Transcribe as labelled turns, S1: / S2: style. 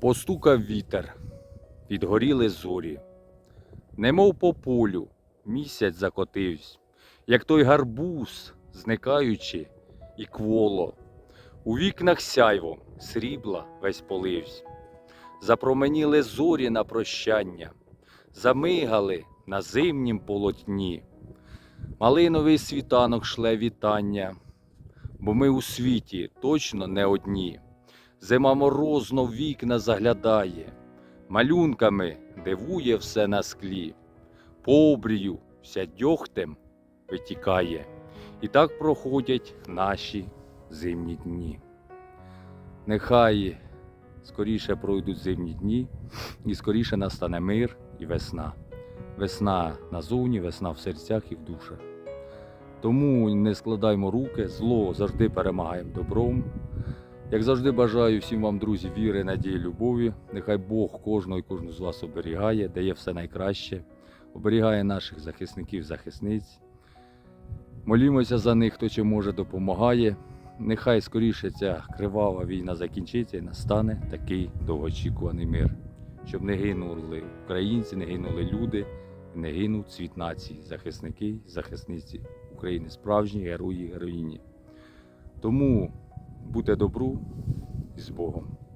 S1: Постукав вітер, підгоріли зорі, немов по полю місяць закотився, як той гарбуз, зникаючи, і кволо. У вікнах сяйво срібла весь поливсь. Запроменіли зорі на прощання, замигали на зимнім полотні. Малиновий світанок шле вітання, бо ми у світі точно не одні. Зима морозно в вікна заглядає, малюнками дивує все на склі, по обрію вся дьогтем витікає, і так проходять наші зимні дні. Нехай скоріше пройдуть зимні дні, і скоріше настане мир і весна. Весна назовні, весна в серцях і в душах. Тому не складаймо руки, зло завжди перемагаємо добром. Як завжди бажаю всім вам, друзі, віри, надії, любові. Нехай Бог кожного і кожну з вас оберігає, дає все найкраще, оберігає наших захисників, захисниць. Молімося за них, хто чим може допомагає. Нехай скоріше ця кривава війна закінчиться і настане такий довгоочікуваний мир, щоб не гинули українці, не гинули люди, не гинув цвіт нації, захисники, захисниці України, справжні герої, героїні. Тому Будьте добру і з Богом.